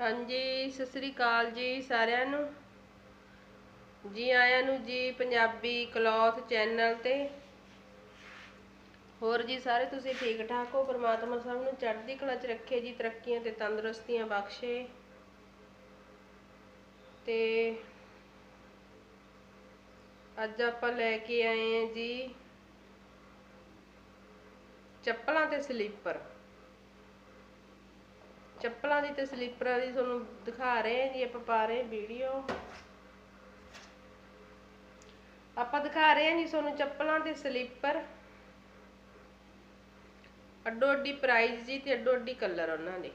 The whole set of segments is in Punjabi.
ਹਾਂਜੀ, ਸਤਿ ਸ੍ਰੀ ਅਕਾਲ ਜੀ ਸਾਰਿਆਂ ਨੂੰ। ਜੀ ਆਇਆਂ ਨੂੰ ਜੀ ਪੰਜਾਬੀ ਕਲੌਥ ਚੈਨਲ ਤੇ। ਹੋਰ ਜੀ ਸਾਰੇ ਤੁਸੀਂ ਠੀਕ ਠਾਕ ਹੋ? ਪ੍ਰਮਾਤਮਾ ਸਭ ਨੂੰ ਚੜ੍ਹਦੀ ਕਲਾ 'ਚ ਰੱਖੇ ਜੀ, ਤਰੱਕੀਆਂ ਤੇ ਤੰਦਰੁਸਤੀਆਂ ਬਖਸ਼ੇ। ਤੇ ਅੱਜ ਆਪਾਂ ਲੈ ਕੇ ਆਏ ਹਾਂ ਜੀ ਚੱਪਲਾਂ ਤੇ ਸਲੀਪਰ। ਚੱਪਲਾਂ ਦੀ ਤੇ ਸਲੀਪਰਾਂ ਦੀ ਤੁਹਾਨੂੰ ਦਿਖਾ ਰਹੇ ਹਾਂ ਜੀ, ਆਪਾਂ ਪਾ ਰਹੇ ਵੀਡੀਓ ਆਪਾਂ ਦਿਖਾ ਰਹੇ ਹਾਂ ਜੀ ਤੁਹਾਨੂੰ ਚੱਪਲਾਂ ਤੇ ਸਲੀਪਰ। ਅੱਡੋ ਅੱਡੀ ਪ੍ਰਾਈਸ ਜੀ ਤੇ ਅੱਡੋ ਅੱਡੀ ਕਲਰ ਉਹਨਾਂ ਦੇ।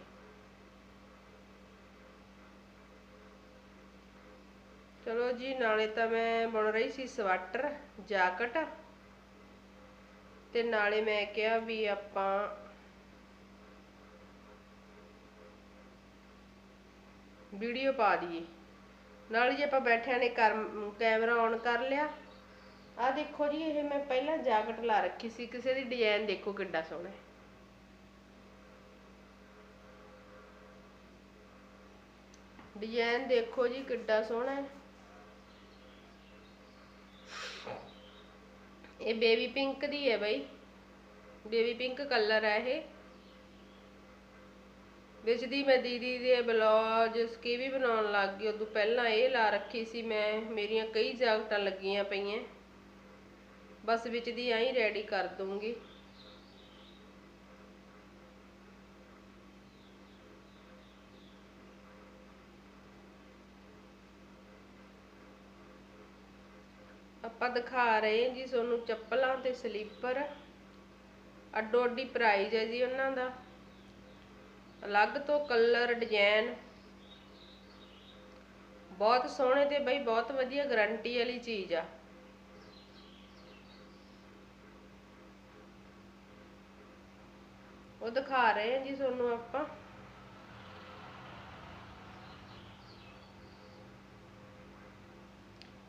ਚਲੋ ਜੀ, ਨਾਲੇ ਤਾਂ ਮੈਂ ਬਣ ਰਹੀ ਸੀ ਸਵੈਟਰ, ਜੈਕਟ। ਤੇ ਨਾਲੇ ਮੈਂ ਕਿਹਾ ਵੀ ਆਪਾਂ ਵੀਡੀਓ ਪਾ ਦਈਏ। ਨਾਲ ਜੀ ਆਪਾਂ ਬੈਠਿਆਂ ਨੇ ਕਰ, ਕੈਮਰਾ ਔਨ ਕਰ ਲਿਆ। ਆ ਦੇਖੋ ਜੀ, ਇਹ ਮੈਂ ਪਹਿਲਾਂ ਜੈਕਟ ਲਾ ਰੱਖੀ ਸੀ। ਕਿਸੇ ਦੀ ਡਿਜ਼ਾਈਨ ਦੇਖੋ ਕਿੱਡਾ ਸੋਹਣਾ ਹੈ। ਡਿਜ਼ਾਈਨ ਦੇਖੋ ਜੀ, ਕਿੱਡਾ ਸੋਹਣਾ ਹੈ। ਇਹ ਬੇਬੀ ਪਿੰਕ ਦੀ ਹੈ ਬਈ। ਬੇਬੀ ਪਿੰਕ ਕਲਰ ਹੈ ਇਹ। ਵਿੱਚ ਦੀ ਮੈਂ ਦੀਦੀ ਦੇ ਬਲੌਜ ਕੀ ਵੀ ਬਣਾਉਣ ਲੱਗ ਗਈ, ਉਦੋਂ ਪਹਿਲਾਂ ਇਹ ਲਾ ਰੱਖੀ ਸੀ ਮੈਂ, ਮੇਰੀਆਂ ਕਈ ਜਾਗਟਾਂ ਲੱਗੀਆਂ ਪਈਆਂ। ਬਸ ਵਿੱਚ ਦੀ ਐਂ ਰੈਡੀ ਕਰ ਦੂੰਗੀ ਆਪਾਂ ਦਿਖਾ ਰਹੇ ਜੀ ਤੁਹਾਨੂੰ ਚੱਪਲਾਂ ਤੇ ਸਲੀਪਰ। ਅੱਡੋ ਅੱਡੀ ਪ੍ਰਾਈਜ਼ ਹੈ ਜੀ ਉਹਨਾਂ ਦਾ। ਅਲੱਗ ਤੋਂ ਕਲਰ ਡਿਜ਼ਾਈਨ ਬਹੁਤ ਸੋਹਣੇ ਤੇ ਬਈ ਬਹੁਤ ਵਧੀਆ ਗਾਰੰਟੀ ਵਾਲੀ ਚੀਜ਼ ਆ। ਉਹ ਦਿਖਾ ਰਹੇ ਹਾਂ ਜੀ ਤੁਹਾਨੂੰ ਆਪਾਂ।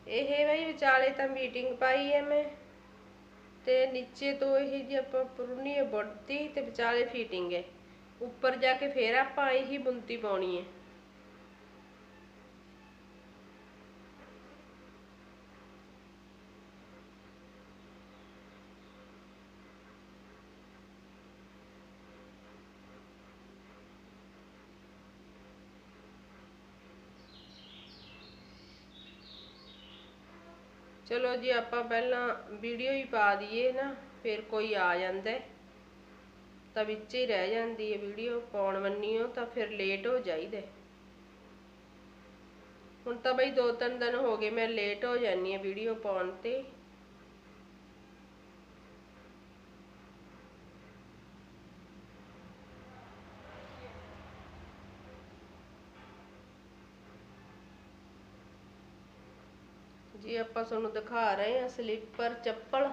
ਇਹ ਬਈ ਵਿਚਾਲੇ ਤਾਂ ਮੀਟਿੰਗ ਪਾਈ ਹੈ ਮੈਂ। ਤੇ ਨੀਚੇ ਤੋਂ ਇਹ ਜੀ ਆਪਾਂ ਪੁਰਨੀ ਬੁਣਤੀ ਤੇ ਵਿਚਾਲੇ ਫੀਟਿੰਗ ਹੈ। ਉੱਪਰ ਜਾ ਕੇ ਫੇਰ ਆਪਾਂ ਇਹੀ ਬੁੰਤੀ ਪਾਉਣੀ ਹੈ। ਚਲੋ ਜੀ, ਆਪਾਂ ਪਹਿਲਾਂ ਵੀਡੀਓ ਹੀ ਪਾ ਦਈਏ ਨਾ, ਫਿਰ ਕੋਈ ਆ ਜਾਂਦਾ ਹੈ। ਤਾਂ ਵਿੱਚ ਹੀ ਰਹਿ ਜਾਂਦੀ ਹੈ ਵੀਡੀਓ ਪਾਉਣ ਵੰਨੀਓ ਤਾਂ ਫਿਰ ਲੇਟ ਹੋ ਜਾਈਦਾ। ਹੁਣ ਤਾਂ ਬਈ ਦੋ ਤਿੰਨ ਦਿਨ ਹੋ ਗਏ, ਮੈਂ ਲੇਟ ਹੋ ਜਾਂਦੀ ਹਾਂ ਵੀਡੀਓ ਪਾਉਣ ਤੇ। ਜੀ ਆਪਾਂ ਤੁਹਾਨੂੰ ਦਿਖਾ ਰਹੇ ਹਾਂ ਸਲੀਪਰ ਚੱਪਲ।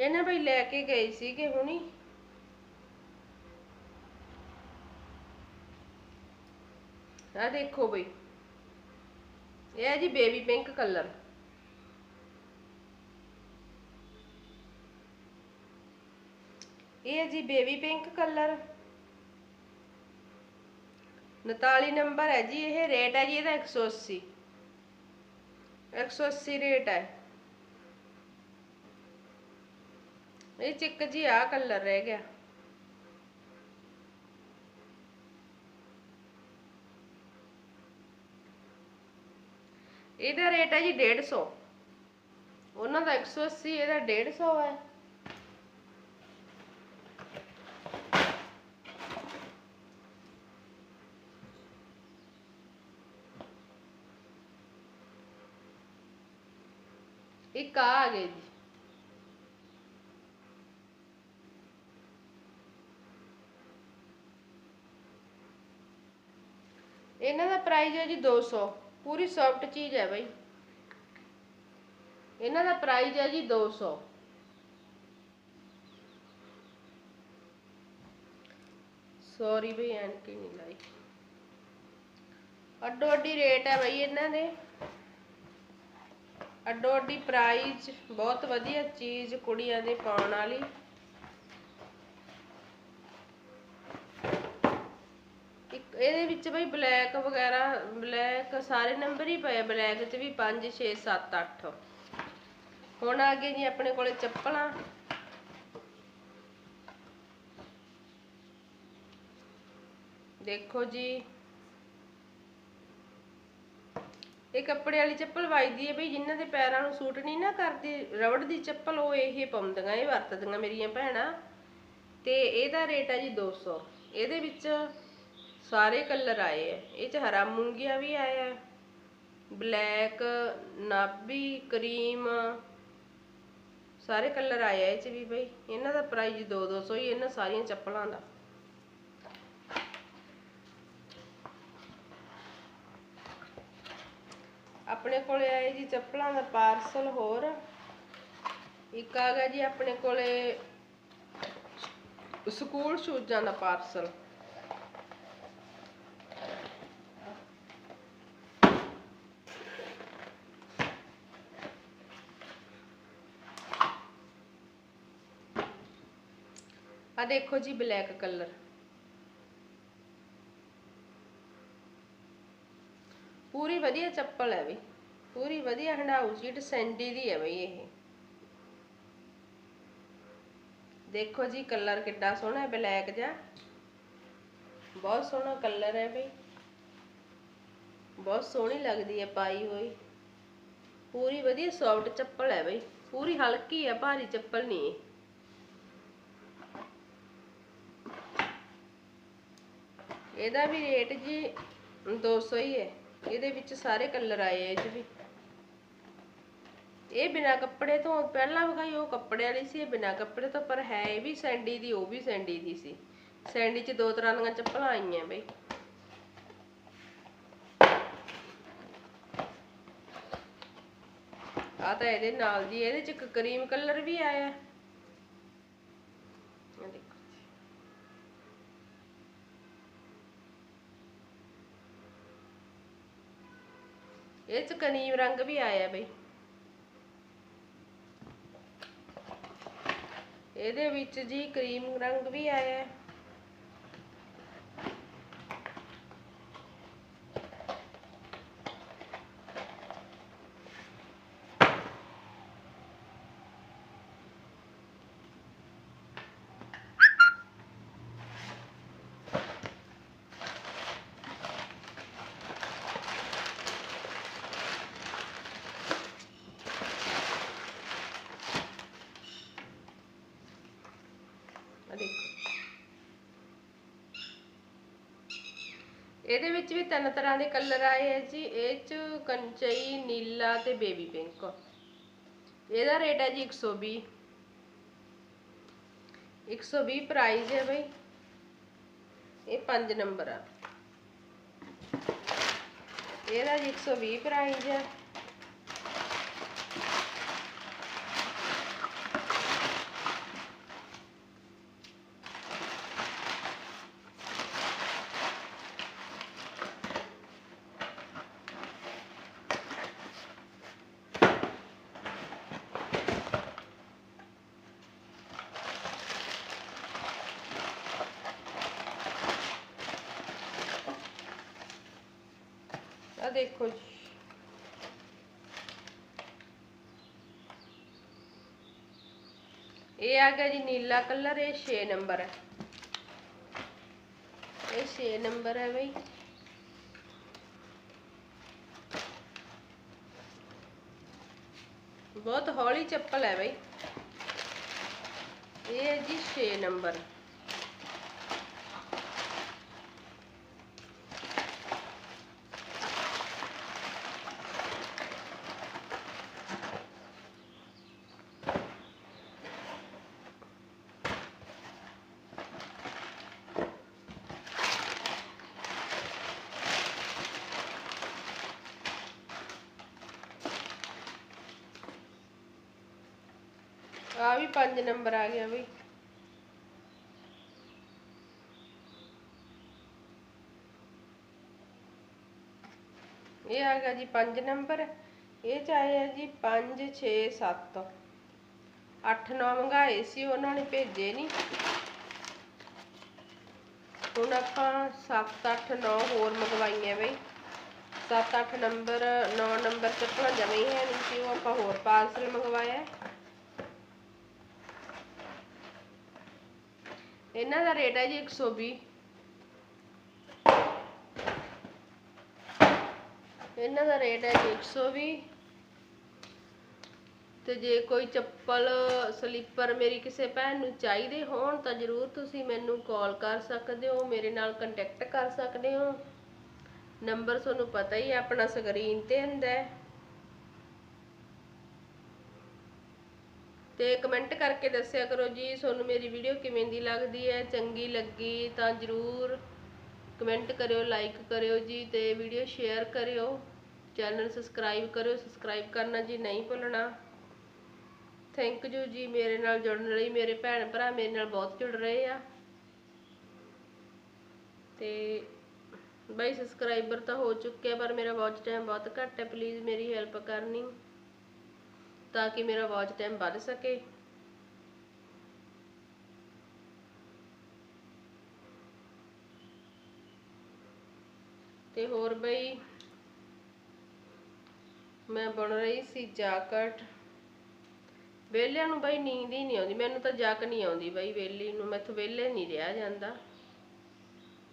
ਇਹਨੇ ਬਈ ਲੈ ਕੇ ਗਏ ਸੀਗੇ ਹੁਣੀ। ਆ ਦੇਖੋ ਬਈ। ਇਹ ਹੈ ਜੀ ਬੇਬੀ ਪਿੰਕ ਕਲਰ ਇਹ ਹੈ ਜੀ ਬੇਬੀ ਪਿੰਕ ਕਲਰ 49 ਨੰਬਰ ਹੈ ਜੀ, ਇਹ ਰੇਟ ਹੈ ਜੀ, ਇਹਦਾ 180 180 ਰੇਟ ਹੈ। ਇਹ ਚਿੱਕ ਜੀ ਆ ਕਲਰ ਰਹਿ ਗਿਆ। ਇਹਦਾ ਰੇਟ ਹੈ ਜੀ 150 ਉਹਨਾਂ ਦਾ 180 ਇਹਦਾ 150 ਹੈ ਇੱਕ ਆ ਆ ਗਏ ਜੀ। ਇਹਨਾਂ ਦਾ ਪ੍ਰਾਈਸ ਹੈ ਜੀ 200 ਪੂਰੀ ਸੌਫਟ ਚੀਜ਼ ਹੈ ਬਾਈ। ਇਹਨਾਂ ਦਾ ਪ੍ਰਾਈਸ ਹੈ ਜੀ 200 ਸੌਰੀ ਬਈ ਐਂਟੀ ਨਹੀਂ ਲਾਈ। ਅੱਡੋ ਅੱਡੀ ਰੇਟ ਹੈ ਬਈ ਇਹਨਾਂ ਦੇ। ਅੱਡੋ ਅੱਡੀ ਪ੍ਰਾਈਜ਼ ਬਹੁਤ ਵਧੀਆ ਚੀਜ਼ ਕੁੜੀਆਂ ਦੇ ਪਾਉਣ ਵਾਲੀ ਇੱਕ ਇਹਦੇ ਵਿੱਚ ਬਈ ਬਲੈਕ ਵਗੈਰਾ, ਬਲੈਕ ਸਾਰੇ ਨੰਬਰ ਹੀ ਪਏ ਬਲੈਕ 'ਚ ਵੀ 5 6 7 8 ਹੁਣ ਆ ਗਏ ਜੀ ਆਪਣੇ ਕੋਲੇ ਚੱਪਲਾਂ। ਦੇਖੋ ਜੀ। ਇਹ ਕੱਪੜੇ ਵਾਲੀ ਚੱਪਲ ਵਜਦੀ ਹੈ ਬਈ, ਜਿਨ੍ਹਾਂ ਦੇ ਪੈਰਾਂ ਨੂੰ ਸੂਟ ਨਹੀਂ ਨਾ ਕਰਦੀ ਰਬੜ ਦੀ ਚੱਪਲ, ਉਹ ਇਹ ਪਾਉਂਦੀਆਂ, ਇਹ ਵਰਤਦੀਆਂ ਮੇਰੀਆਂ ਭੈਣਾਂ। ਤੇ ਇਹਦਾ ਰੇਟ ਹੈ ਜੀ 200 ਇਹਦੇ ਵਿੱਚ ਸਾਰੇ ਕਲਰ ਆਏ ਆ ਇਹ ਚ ਹਰਾ ਮੂੰਗੀਆ ਵੀ ਆਇਆ ਹੈ ਬਲੈਕ, ਨਾਭੀ, ਕਰੀਮ, ਸਾਰੇ ਕਲਰ ਆਏ ਆ ਇਹ ਚ ਵੀ ਬਈ। ਇਹਨਾਂ ਦਾ ਪ੍ਰਾਈਸ 2 200 ਹੀ, ਇਹਨਾਂ ਸਾਰੀਆਂ ਚੱਪਲਾਂ ਦਾ। ਆਪਣੇ ਕੋਲੇ ਆਏ ਜੀ ਚੱਪਲਾਂ ਦਾ ਪਾਰਸਲ ਹੋਰ। ਇੱਕ ਆ ਗਿਆ ਜੀ ਆਪਣੇ ਕੋਲੇ ਸਕੂਲ ਸ਼ੂਜ਼ਾਂ ਦਾ ਪਾਰਸਲ। ਆ ਦੇਖੋ ਜੀ ਬਲੈਕ ਕਲਰ। ਪੂਰੀ ਵਧੀਆ ਚੱਪਲ ਹੈ ਬਈ ਪੂਰੀ ਵਧੀਆ ਹੰਡਾਊ ਸੀਟ ਸੈਂਡੀ ਦੀ ਹੈ ਬਈ ਇਹ। ਦੇਖੋ ਜੀ ਕਲਰ ਕਿੱਡਾ ਸੋਹਣਾ ਹੈ, ਬਲੈਕ ਜਿਹਾ। ਬਹੁਤ ਸੋਹਣਾ ਕਲਰ ਹੈ ਬਈ। ਬਹੁਤ ਸੋਹਣੀ ਲੱਗਦੀ ਹੈ ਪਾਈ ਹੋਈ। ਪੂਰੀ ਵਧੀਆ ਸੌਫਟ ਚੱਪਲ ਹੈ ਬਈ। ਪੂਰੀ ਹਲਕੀ ਹੈ, ਭਾਰੀ ਚੱਪਲ ਨਹੀਂ ਇਹਦਾ ਵੀ ਰੇਟ ਜੀ 200 ਹੀ ਹੈ। ਇਹਦੇ ਵਿੱਚ ਸਾਰੇ ਕਲਰ ਆਏ ਆ ਇਹ ਵੀ। ਇਹ ਬਿਨਾ ਕੱਪੜੇ ਤੋਂ ਪਹਿਲਾਂ ਵਿਖਾਈ ਉਹ ਕੱਪੜੇ ਵਾਲੀ ਸੀ, ਇਹ ਬਿਨਾ ਕੱਪੜੇ ਤੋਂ, ਪਰ ਹੈ ਇਹ ਵੀ ਸੈਂਡੀ ਦੀ, ਉਹ ਵੀ ਸੈਂਡੀ ਦੀ ਸੀ। ਸੈਂਡੀ 'ਚ ਦੋ ਤਰ੍ਹਾਂ ਦੀਆਂ ਚੱਪਲਾਂ ਆਈਆਂ ਬਈ। ਆ ਤਾਂ ਇਹਦੇ ਨਾਲ ਜੀ ਇਹਦੇ 'ਚ ਇੱਕ ਕਰੀਮ ਕਲਰ ਵੀ ਆਇਆ ਆਹ ਦੇਖੋ ਇਹ 'ਚ ਕਰੀਮ ਰੰਗ ਵੀ ਆਇਆ ਬਈ। ਇਹਦੇ ਵਿੱਚ ਜੀ ਕਰੀਮ ਰੰਗ ਵੀ ਆਇਆ ਹੈ। ਆਹ ਦੇਖੋ ਇਹਦੇ ਵਿੱਚ ਵੀ ਤਿੰਨ ਤਰ੍ਹਾਂ ਦੇ ਕਲਰ ਆਏ ਹੈ ਜੀ, ਇਹ ਚ ਕੰਚਈ, ਨੀਲਾ ਤੇ ਬੇਬੀ ਪਿੰਕ। ਇਹਦਾ ਰੇਟ ਹੈ ਜੀ 120 120 ਪ੍ਰਾਈਸ ਹੈ ਬਈ। ਇਹ 5 ਨੰਬਰ ਆ। ਇਹਦਾ ਜੀ 120 ਪ੍ਰਾਈਸ ਹੈ ਆ ਦੇਖੋ ਜੀ ਇਹ ਆ ਗਿਆ ਜੀ ਨੀਲਾ ਕਲਰ ਇਹ 6 ਨੰਬਰ ਹੈ ਇਹ 6 ਨੰਬਰ ਹੈ ਬਈ ਬਹੁਤ ਹੌਲੀ ਚੱਪਲ ਹੈ ਬਈ ਇਹ ਹੈ ਜੀ 6 ਨੰਬਰ ਆ ਵੀ 5 ਨੰਬਰ ਆ ਗਿਆ ਬਈ। ਇਹ ਆ ਗਿਆ ਜੀ 5 ਨੰਬਰ। ਇਹ ਚਾਹੇ ਆ ਜੀ 5 6 7 8 9 ਮੰਗਾਏ ਸੀ, ਉਹਨਾਂ ਨੇ ਭੇਜੇ ਨਹੀਂ ਹੁਣ ਆਪਾਂ 7 8 9 ਹੋਰ ਮੰਗਵਾਈਆਂ ਬਈ। 7 8 ਨੰਬਰ 9 ਨੰਬਰ ਚੱਪਲਾਂ ਜਮੇ ਹੀ ਹੈ ਨਹੀਂ ਸੀ, ਉਹ ਆਪਾਂ ਹੋਰ ਪਾਰਸਲ ਮੰਗਵਾਇਆ। ਇਹਨਾਂ ਦਾ ਰੇਟ ਹੈ ਜੀ 120 ਇਹਨਾਂ ਦਾ ਰੇਟ ਹੈ ਜੀ 120 ਤੇ ਜੇ ਕੋਈ ਚੱਪਲ, ਸਲੀਪਰ ਮੇਰੀ ਕਿਸੇ ਭੈਣ ਨੂੰ ਚਾਹੀਦੇ ਹੋਣ ਤਾਂ ਜਰੂਰ ਤੁਸੀਂ ਮੈਨੂੰ ਕਾਲ ਕਰ ਸਕਦੇ ਹੋ, ਮੇਰੇ ਨਾਲ ਕੰਟੈਕਟ ਕਰ ਸਕਦੇ ਹੋ। ਨੰਬਰ ਤੁਹਾਨੂੰ ਪਤਾ ਹੀ ਹੈ, ਆਪਣਾ ਸਕਰੀਨ ਤੇ ਹੁੰਦਾ ਹੈ। ਤੇ ਕਮੈਂਟ ਕਰਕੇ ਦੱਸਿਆ ਕਰੋ ਜੀ, ਤੁਹਾਨੂੰ ਮੇਰੀ ਵੀਡੀਓ ਕਿਵੇਂ ਦੀ ਲੱਗਦੀ ਹੈ, ਚੰਗੀ ਲੱਗੀ ਤਾਂ ਜਰੂਰ ਕਮੈਂਟ ਕਰਿਓ ਲਾਈਕ ਕਰਿਓ ਜੀ ਤੇ ਵੀਡੀਓ ਸ਼ੇਅਰ ਕਰਿਓ। ਚੈਨਲ ਸਬਸਕ੍ਰਾਈਬ ਕਰਿਓ ਸਬਸਕ੍ਰਾਈਬ ਕਰਨਾ ਜੀ ਨਹੀਂ ਭੁੱਲਣਾ। ਥੈਂਕ ਯੂ ਜੀ, ਮੇਰੇ ਨਾਲ ਜੁੜਨ ਲਈ, ਮੇਰੇ ਭੈਣ ਭਰਾ ਮੇਰੇ ਨਾਲ ਬਹੁਤ ਜੁੜ ਰਹੇ ਆ। ਤੇ ਬਾਈ ਸਬਸਕ੍ਰਾਈਬਰ ਤਾਂ ਹੋ ਚੁੱਕਿਆ ਪਰ ਮੇਰਾ ਵਾਚ ਟਾਈਮ ਬਹੁਤ ਘੱਟ ਹੈ ਪਲੀਜ਼ ਮੇਰੀ ਹੈਲਪ ਕਰਨੀ। ਤਾਂ ਕਿ ਮੇਰਾ ਵਾਚ ਟਾਈਮ ਵੱਧ ਸਕੇ। ਤੇ ਹੋਰ ਬਈ, ਮੈਂ ਬਣ ਰਹੀ ਸੀ ਜਾਕਟ। ਵਿਹਲਿਆਂ ਨੂੰ ਬਈ ਨੀਂਦ ਹੀ ਨਹੀਂ ਆਉਂਦੀ। ਮੈਨੂੰ ਤਾਂ ਜੱਕ ਨਹੀਂ ਆਉਂਦੀ ਬਈ ਵਿਹਲੀ ਨੂੰ। ਮੈਥੋਂ ਵਿਹਲੇ ਨਹੀਂ ਰਿਹਾ ਜਾਂਦਾ।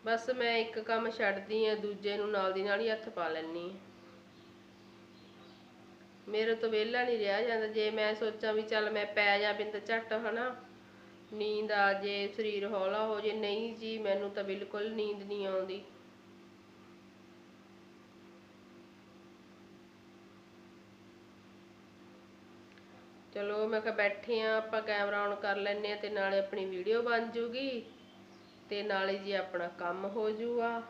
ਬਸ ਮੈਂ ਇੱਕ ਕੰਮ ਛੱਡਦੀ ਆ ਦੂਜੇ ਨੂੰ ਨਾਲ ਦੀ ਨਾਲ ਹੀ ਹੱਥ ਪਾ ਲੈਣੀ ਆ ਮੇਰੇ ਤੋਂ ਵਿਹਲਾ ਨਹੀਂ ਰਿਹਾ ਜਾਂਦਾ। ਜੇ ਮੈਂ ਸੋਚਾਂ ਵੀ ਚੱਲ ਮੈਂ ਪੈ ਜਾ ਬਿੰਦ ਝੱਟ, ਹਨਾ। ਨੀਂਦ ਆ ਜੇ, ਸਰੀਰ ਹੌਲਾ ਹੋ ਜੇ, ਨਹੀਂ ਜੀ, ਮੈਨੂੰ ਤਾਂ ਬਿਲਕੁਲ ਨੀਂਦ ਨਹੀਂ ਆਉਂਦੀ। ਚਲੋ, ਮੈਂ ਕਿਹਾ ਬੈਠੇ ਆ, ਆਪਾਂ ਕੈਮਰਾ ਔਨ ਕਰ ਲੈਨੇ ਆ ਤੇ ਨਾਲੇ ਆਪਣੀ ਵੀਡੀਓ ਬਣ ਜੂਗੀ ਤੇ ਨਾਲੇ ਜੀ ਆਪਣਾ ਕੰਮ ਹੋ ਜੂਗਾ।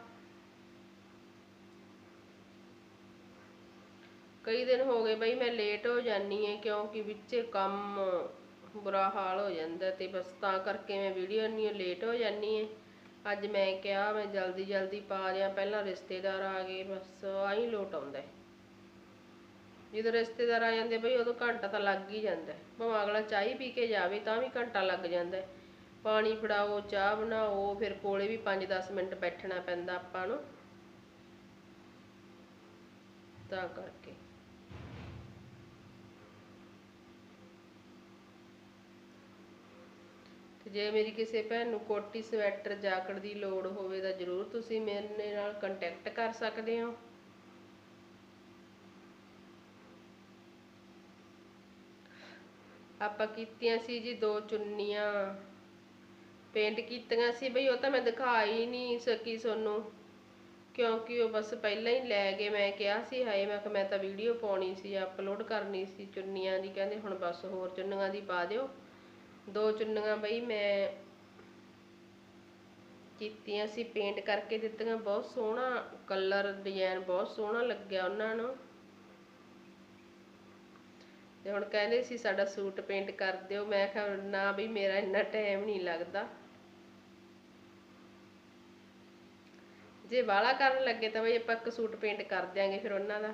ਕਈ ਦਿਨ ਹੋ ਗਏ ਬਈ ਮੈਂ ਲੇਟ ਹੋ ਜਾਨੀ ਹੈ ਕਿਉਂਕਿ ਵਿੱਚੇ ਕੰਮ ਬੁਰਾ ਹਾਲ ਹੋ ਜਾਂਦਾ ਤੇ ਬਸ ਤਾਂ ਕਰਕੇ ਮੈਂ ਵੀਡੀਓ ਇੰਨੀ ਲੇਟ ਹੋ ਜਾਨੀ ਹੈ ਅੱਜ ਮੈਂ ਕਿਹਾ ਮੈਂ ਜਲਦੀ ਜਲਦੀ ਪਾ ਦਿਆਂ, ਪਹਿਲਾਂ ਰਿਸ਼ਤੇਦਾਰ ਆ ਗਏ, ਬਸ ਆਹੀ ਲੋਟ ਆਉਂਦਾ। ਜਦੋਂ ਰਿਸ਼ਤੇਦਾਰ ਆ ਜਾਂਦੇ ਬਈ ਉਦੋਂ ਘੰਟਾ ਤਾਂ ਲੱਗ ਹੀ ਜਾਂਦਾ। ਭਾਵੇਂ ਅਗਲਾ ਚਾਹ ਹੀ ਪੀ ਕੇ ਜਾਵੇ ਤਾਂ ਵੀ ਘੰਟਾ ਲੱਗ ਜਾਂਦਾ। ਪਾਣੀ ਫੜਾਓ, ਚਾਹ ਬਣਾਓ, ਫਿਰ ਕੋਲੇ ਵੀ 5-10 ਮਿੰਟ ਬੈਠਣਾ ਪੈਂਦਾ ਆਪਾਂ ਨੂੰ। ਤਾਂ ਕਰਕੇ ਤੇ ਜੇ ਮੇਰੀ ਕਿਸੇ ਭੈਣ ਨੂੰ ਕੋਟੀ ਸਵੈਟਰ ਜਾਕਟ ਦੀ ਲੋੜ ਹੋਵੇ ਤਾਂ ਜਰੂਰ ਤੁਸੀਂ ਮੇਰੇ ਨਾਲ ਕੰਟੈਕਟ ਕਰ ਸਕਦੇ ਹੋ। ਆਪਾਂ ਕੀਤੀਆਂ ਸੀ ਜੀ ਦੋ ਚੁੰਨੀਆਂ। ਪੇਂਟ ਕੀਤੀਆਂ ਸੀ ਬਈ, ਉਹ ਤਾਂ ਮੈਂ ਦਿਖਾ ਹੀ ਨਹੀਂ ਸਕੀ ਤੁਹਾਨੂੰ। ਕਿਉਂਕਿ ਉਹ ਬਸ ਪਹਿਲਾਂ ਹੀ ਲੈ ਗਏ, ਮੈਂ ਕਿਹਾ ਸੀ ਹਾਏ, ਮੈਂ ਕਿ ਮੈਂ ਤਾਂ ਵੀਡੀਓ ਪਾਉਣੀ ਸੀ ਅਪਲੋਡ ਕਰਨੀ ਸੀ ਚੁੰਨੀਆਂ ਦੀ। ਕਹਿੰਦੇ ਹੁਣ ਬਸ ਹੋਰ ਚੁੰਨੀਆਂ ਦੀ ਪਾ ਦਿਓ। ਦੋ ਚੁੰਨੀਆਂ ਬਈ ਮੈਂ ਕੀਤੀਆਂ ਸੀ ਪੇਂਟ ਕਰਕੇ ਦਿੱਤੀਆਂ, ਬਹੁਤ ਸੋਹਣਾ ਕਲਰ ਡਿਜ਼ਾਈਨ ਬਹੁਤ ਸੋਹਣਾ ਲੱਗਿਆ ਉਹਨਾਂ ਨੂੰ। ਤੇ ਹੁਣ ਕਹਿੰਦੇ ਸੀ ਸਾਡਾ ਸੂਟ ਪੇਂਟ ਕਰ ਦਿਓ। ਮੈਂ ਕਿਹਾ ਨਾ ਬਈ ਮੇਰਾ ਇੰਨਾ ਟਾਈਮ ਨਹੀਂ ਲੱਗਦਾ। ਜੇ ਵਾਲਾ ਕਰਨ ਲੱਗੇ ਤਾਂ ਬਈ ਆਪਾਂ ਇੱਕ ਸੂਟ ਪੇਂਟ ਕਰ ਦਿਆਂਗੇ ਫਿਰ ਉਹਨਾਂ ਦਾ।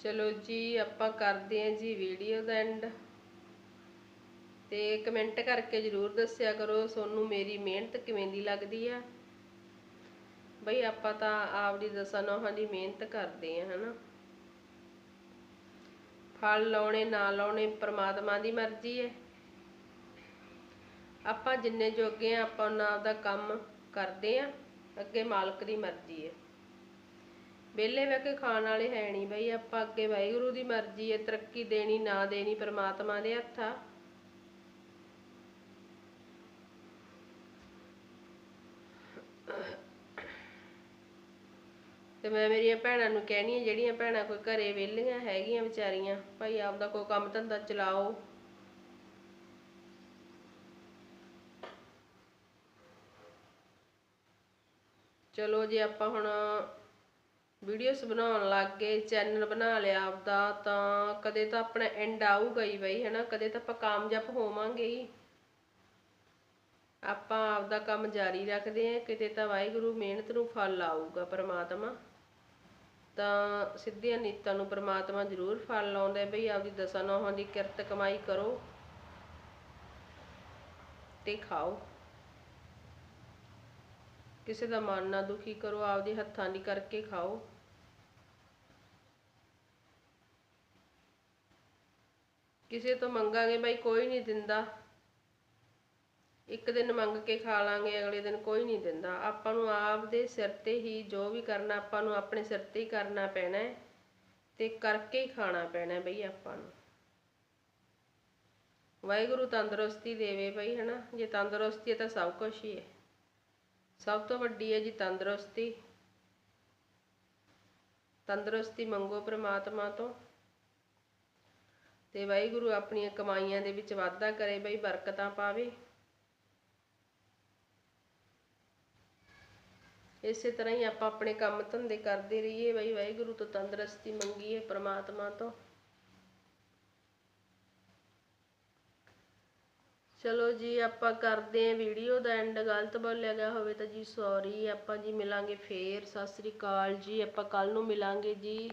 ਚਲੋ ਜੀ, ਆਪਾਂ ਕਰਦੇ ਹਾਂ ਜੀ ਵੀਡੀਓ ਦਾ ਐਂਡ ਤੇ ਕਮੈਂਟ ਕਰਕੇ ਜਰੂਰ ਦੱਸਿਆ ਕਰੋ ਤੁਹਾਨੂੰ ਮੇਰੀ ਮਿਹਨਤ ਕਿਵੇਂ ਦੀ ਲੱਗਦੀ ਆ। ਬਈ, ਆਪਾਂ ਤਾਂ ਆਪਦੀ ਦਸਾਂ ਨੌਹਾਂ ਦੀ ਮਿਹਨਤ ਕਰਦੇ ਆ ਹਨਾ। ਫਲ ਲਾਉਣੇ, ਨਾ ਲਾਉਣੇ, ਪ੍ਰਮਾਤਮਾ ਦੀ ਮਰਜ਼ੀ ਹੈ। ਆਪਾਂ ਜਿੰਨੇ ਜੋਗੇ ਆ ਆਪਾਂ ਉਹਨਾਂ ਦਾ ਕੰਮ ਕਰਦੇ ਆ ਅੱਗੇ ਮਾਲਕ ਦੀ ਮਰਜ਼ੀ ਹੈ। ਵਿਹਲੇ ਬਹਿ ਕੇ ਖਾਣ ਵਾਲੇ ਹੈ ਨਹੀਂ ਬਈ, ਆਪਾਂ ਅੱਗੇ ਵਾਹਿਗੁਰੂ ਦੀ ਮਰਜ਼ੀ ਹੈ, ਤਰੱਕੀ ਦੇਣੀ, ਨਾ ਦੇਣੀ, ਪ੍ਰਮਾਤਮਾ ਦੇ ਹੱਥ। ਆ ਤੇ ਮੈਂ ਮੇਰੀਆਂ ਭੈਣਾਂ ਨੂੰ ਕਹਿਣੀ ਆ ਜਿਹੜੀਆਂ ਭੈਣਾਂ ਕੋਈ ਘਰੇ ਵਿਹਲੀਆਂ ਹੈਗੀਆਂ ਵਿਚਾਰੀਆਂ, ਭਾਈ ਆਪਦਾ ਕੋਈ ਕੰਮ ਧੰਦਾ ਚਲਾਓ। ਚਲੋ ਜੇ, ਆਪਾਂ ਹੁਣ ਵੀਡੀਓਜ਼ ਬਣਾਉਣ ਲੱਗ ਗਏ ਚੈਨਲ ਬਣਾ ਲਿਆ ਆਪਦਾ ਤਾਂ ਕਦੇ ਤਾਂ ਆਪਣਾ ਐਂਡ ਆਊਗਾ ਹੀ ਬਈ, ਹਨਾ? ਕਦੇ ਤਾਂ ਆਪਾਂ ਕਾਮਯਾਬ ਹੋਵਾਂਗੇ ਹੀ। ਆਪਾਂ ਆਪਦਾ ਕੰਮ ਜਾਰੀ ਰੱਖਦੇ ਆਂ ਕਿਤੇ ਤਾਂ ਵਾਹਿਗੁਰੂ ਮਿਹਨਤ ਨੂੰ ਫਲ ਆਊਗਾ ਪ੍ਰਮਾਤਮਾ। ਤਾਂ ਸਿੱਧੀਆਂ ਨੀਤਾਂ ਨੂੰ ਪ੍ਰਮਾਤਮਾ ਜ਼ਰੂਰ ਫਲ ਲਾਉਂਦਾ ਬਈ, ਆਪਦੀ ਦਸਾਂ ਨੌਹਾਂ ਦੀ ਕਿਰਤ ਕਮਾਈ ਕਰੋ ਤੇ ਖਾਓ। ਕਿਸੇ ਦਾ ਮਨ ਨਾ ਦੁਖੀ ਕਰੋ, ਆਪਦੇ ਹੱਥਾਂ ਦੀ ਕਰਕੇ ਖਾਓ। ਕਿਸੇ ਤੋਂ ਮੰਗਾਂਗੇ ਬਾਈ, ਕੋਈ ਨਹੀਂ ਦਿੰਦਾ। ਇੱਕ ਦਿਨ ਮੰਗ ਕੇ ਖਾ ਲਾਂਗੇ, ਅਗਲੇ ਦਿਨ ਕੋਈ ਨਹੀਂ ਦਿੰਦਾ। ਆਪਾਂ ਨੂੰ ਆਪ ਦੇ ਸਿਰ ਤੇ ਹੀ ਜੋ ਵੀ ਕਰਨਾ, ਆਪਾਂ ਨੂੰ ਆਪਣੇ ਸਿਰ ਤੇ ਹੀ ਕਰਨਾ ਪੈਣਾ ਹੈ ਤੇ ਕਰਕੇ ਹੀ ਖਾਣਾ ਪੈਣਾ ਬਈ ਆਪਾਂ ਨੂੰ। ਵਾਹਿਗੁਰੂ ਤੰਦਰੁਸਤੀ ਦੇਵੇ ਬਈ, ਹਨਾ? ਜੇ ਤੰਦਰੁਸਤੀ ਹੈ ਤਾਂ ਸਭ ਕੁਝ ਹੀ ਹੈ। ਸਭ ਤੋਂ ਵੱਡੀ ਹੈ ਜੀ ਤੰਦਰੁਸਤੀ। ਤੰਦਰੁਸਤੀ ਮੰਗੋ ਪ੍ਰਮਾਤਮਾ ਤੋਂ। ਤੇ ਵਾਹਿਗੁਰੂ ਆਪਣੀਆਂ ਕਮਾਈਆਂ ਦੇ ਵਿੱਚ ਵਾਧਾ ਕਰੇ, ਬਈ ਬਰਕਤਾਂ ਪਾਵੇ। ਇਸੇ ਤਰ੍ਹਾਂ ਹੀ ਆਪਾਂ ਆਪਣੇ ਕੰਮ ਧੰਦੇ ਕਰਦੇ ਰਹੀਏ, ਬਈ ਵਾਹਿਗੁਰੂ ਤੋਂ ਤੰਦਰੁਸਤੀ ਮੰਗੀਏ ਪ੍ਰਮਾਤਮਾ ਤੋਂ। ਚਲੋ ਜੀ, ਆਪਾਂ ਕਰਦੇ ਆਂ ਵੀਡੀਓ ਦਾ ਐਂਡ ਗਲਤ ਬੋਲਿਆ ਗਿਆ ਹੋਵੇ ਤਾਂ ਜੀ ਸੌਰੀ ਆਪਾਂ ਜੀ ਮਿਲਾਂਗੇ ਫੇਰ, ਸਤਿ ਸ੍ਰੀ ਅਕਾਲ ਜੀ, ਆਪਾਂ ਕੱਲ ਨੂੰ ਮਿਲਾਂਗੇ ਜੀ।